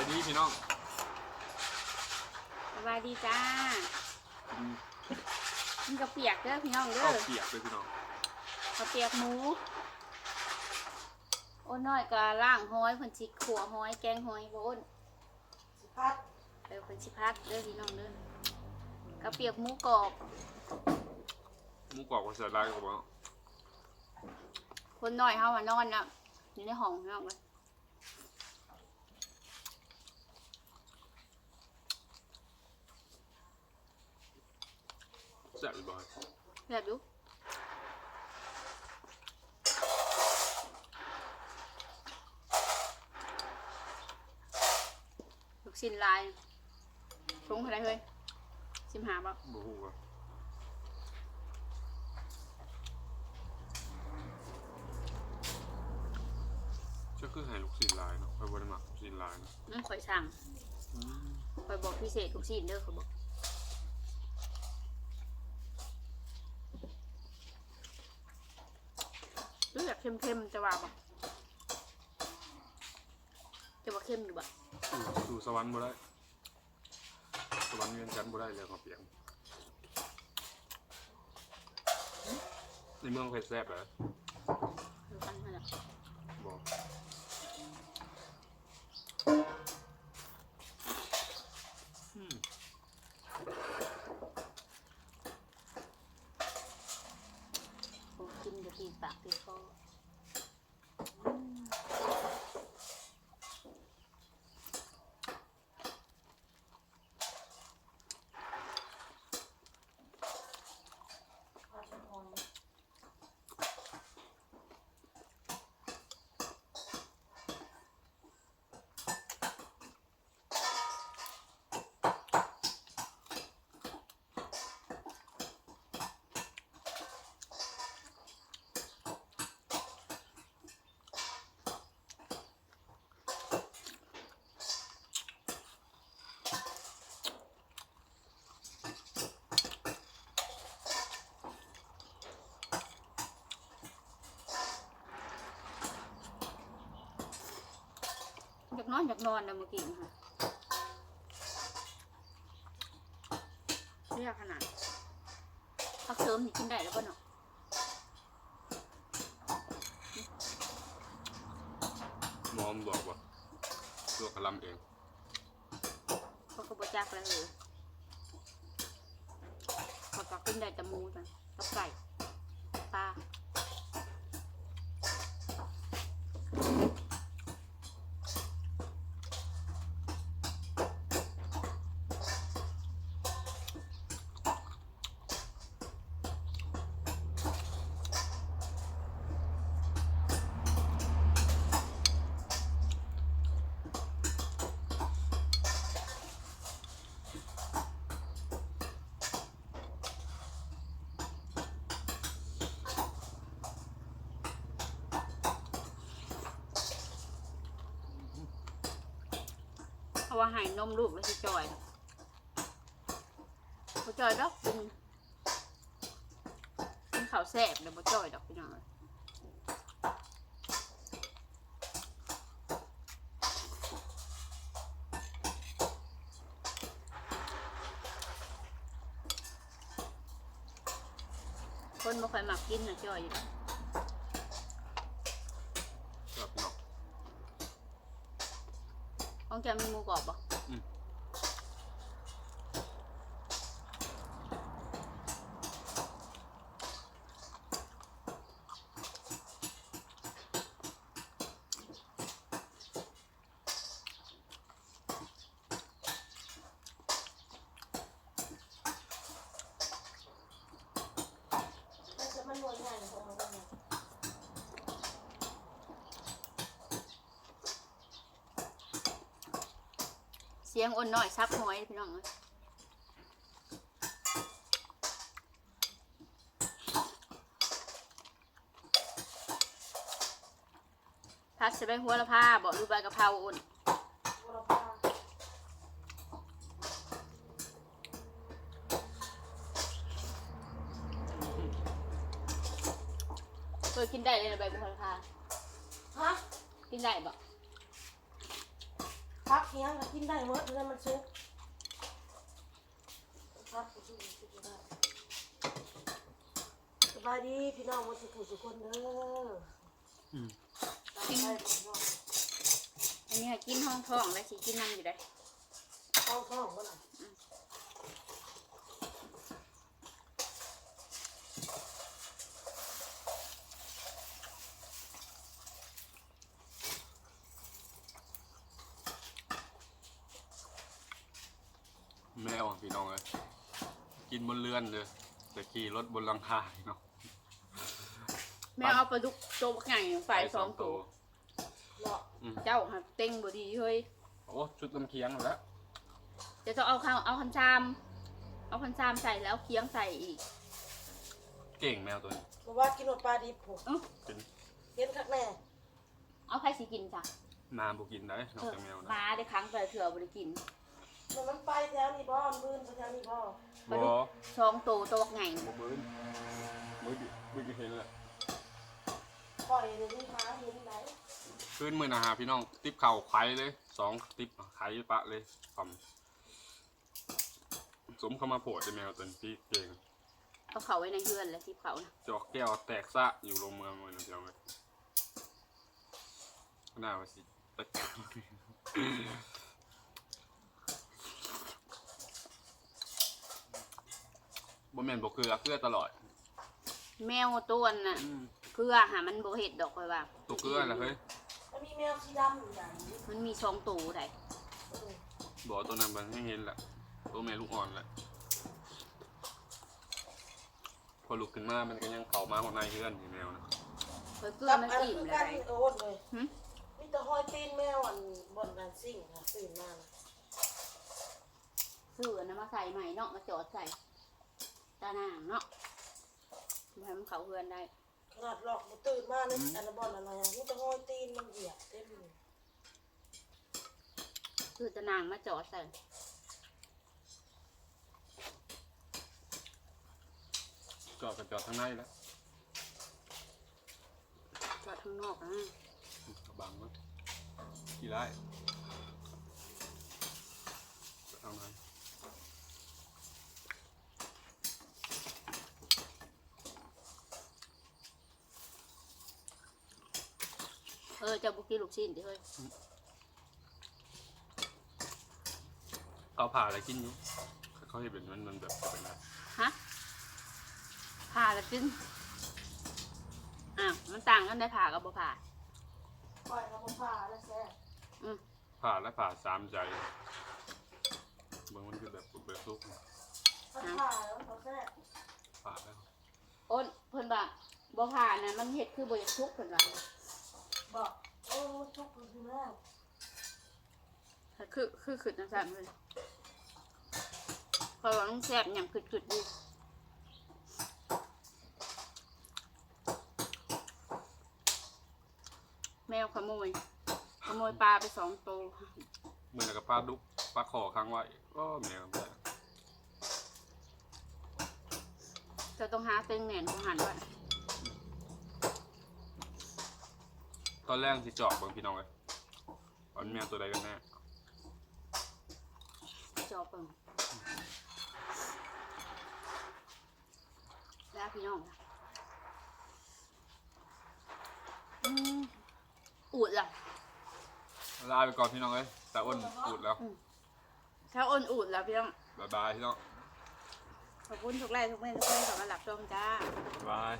ายดีพี่น้องสบายดีจ้าอืมมันกระเปียกเด้อพี่น้องเด้ข้าอวเปียกเลยพี่น้องกระเปียกหมู โอ้น้อยก็ล่างห้อยเพิ่นสิขัวห้อยแกงห้อยบ่อ้นสิพัดเดี๋ยวเพิ่นสิพัดเด้อพี่น้องเด้อกระเปียกหมูกรอบหมูกรอบกับใส่ลายกับว่าคนน้อยเฮาอะนอนน่ะอยู่ในห้องพี่น้องเอ้ย แซ่บอีกบ่อยแบบดูลูกชิ้นลายถุงเท่าไหรเฮ้ยสิบห้าบ่บ่ฮู้ว่าจะคือให้ลูกศิษย์ลายเนาะไปบ่ได้มักลูกศิษย์ลายเนาะอืมข่อยสั่งอืม ข่อยบอกพิเศษทุกชิ้นเด้อเขาบอกรู้จัก เค็มๆจะว่าบ่จะว่าเค็มอยู่บ่สู่สู่สวรรค์บ่ได้ สวรรค์เวียนจันทน์บ่ได้เลยข้าวเปียกในเมืองเผ็ดแซ่บเหรอดูกันมาแล้วบ่อืม โอ้กินกับตีปากตีคอม พัดเป็นหอย อยากนอนอยากนอนนะเมื่อกี้ค่ะเรียกขนาดพักเสริมนี่กินได้แล้วป่ะเนาะหมอมนบอกว่าตัวกระลำเองเขาก็บจักแล้วเลยเขาก็กินได้แต่หมูจ้ะกับไก่ปลา เพราะว่าใหายนมลูกแล้วสิจอยบ่จอยดอกกินกินข้าวแซ่บเดี๋ยวบ่จอยดอกพี่น้องคนบ่ค่อยมักกินนะจอยอยู่ แบบเนาะ ของแกมีหมูกรอบบ่ อืม มันจะมันนวลง่ายของมันเนี่ย เสียงอ่อนน้อยซับหอยพี่น้องเอ้ยพัดใส่ใบหัวละผ้าบอกดูใบกะเพราอ่อนบัวละพาเคยกินได้เลยนะใบหัวละผ้าฮะกินได้บ่ พักเคียงก็กินได้หมดเลยมันซุกพักก็ซุกซุกได้สบายดีพี่น้องหมันสุขสุขคนเด้ออืมตามใจพี่น้องอันนี้กินห้องท้องแล้วสิกินนั่งอยู่ได้ท้องท้องก็น่ะแมวอะ พี่น้องเลยกินบนเรือนเลยแต่ขี่รถบนหลังคาพี่น้องแม่เอาปลาดุกโตบักใหญ่ฝ่ายสองตัวเนาะเจ้าหักเต็งบ่ดีเฮ้ยโอ้ชุดลำเคียงแล้วจะต้องเอาข้าวเอาคันชาม เอาคันชามใส่แล้วเคียงใส่อีก เก่งแมวตัวนี้เพราะว่ากินหมดปลาดิบผมเป็นเห็นคักแน่เอาใครสิกินจ้ะนาบุกินได้นอกจากแมวนะมาได้ครั้งแต่เถื่อบ่ได้กิน มันมันไปแถวนี้บ่มันบืนไปแถวนี้บ่ปลาบดุอกสองตัวโตบักใหญ่บมืนมือดิมือดิเห็นแหละปล่อยเดี๋ยวนี้หาเห็นไหนขึ้นมือนะฮะพี่น้อง ติ๊บเข่าไข่เลยสองติ๊บไข่ปะเลยความสมเข้ามาโผล่ในแมวตัวนี้ที่เก่งเอาเขาไว้ในเฮือนแล้วที่เขานะจอกแก้วแตกซะอยู่โรงเมืองเลยนะพี่น้องเลยน่าว่าสิตะก บ่แม่นบ่คือเกลือตลอดแมวตัวน่ะอืมเกลือหามันบ่เห็ดดอกเลยว่า ตัวเกลือนะเฮ้ยมันมีแมวสีดำอยู่ไหนมันมีสองตัวได้เออบอกตัวนั้นมันให้เห็นแหละตัวแม่ลูกอ่อนแหละพอลุกขึ้นมามันก็ยังเข่ามาของนายเฮือนอยู่แมวนะเฮ้ยเกลือกับมันอันอิ่มคือเลกันยโอนเลยหึมีแต่ห้อยตีนแมวอันบนกันซิ่งค่ะตื่นมาน่ะซื้ออันนะมาใส่ใหม่เนาะมาจอดใส่ ตาหนางเนาะทำให้มันเขาเฮือนได้ ขนาดหลอกมันตื่นมาเนี่ยอันนั้นบอลอะไรอะมีแต่ห้อยตีนมันเหยียบเต็มเลยซื้อตาหนางมาจอดใส่จอดกับจอดข้างในแล้วจอดข้างนอกนะบังมั้งกี่ไร่เอามาเออเจะบุกี้ลูกชิ้นดิเฮ้ยเขาผ่าอะไรกินอยู่เขาเห็นเป็นมันมันแบบเป็นอะไรฮะผ่าแล้วกินอะมันต่างกันได้ผ่ากับบ่ผ่าปล่อยกับผ้าแล้วแซ่ผ่าและผ่าสามใจเบางมันคือแบบแบบซุกมันผ้าแล้วเขาแซ่ผ่าแล้ว โอนเพิ่นว่าบ่ผ่านะมันเฮ็ดคือบ่อยากทุกข์เพิ่นว่า บอกโอ้ชุกคือแม่คือคือขึ้นจังซั่นเพิ่นเพราะว่ามันแซ่บหยังขึ้นๆอยู่แมวขโมย ขโมยปลาไปสองตัวเหมือนกับปลาดุกปลาขอค้างไว้ก็แมวแบบจะต้องหาเป็นแหน่นของหันไว้ ตอนแรกที่เจาะเบางพี่น้องเลยตอนแมวตัวใดกันแน่จอเปิงแล้วพี่น้องนะอืมอูดล่ะลาไปก่อนพี่น้องเลยแต่อ้นพูดแล้วถ้าอ้นอูดแล้วพี่น้องบ๊ายบายพี่น้องขอบคุณทุกไลค์ทุกเมนทุกคนขอมาหลับชมจ้าบ๊ายบาย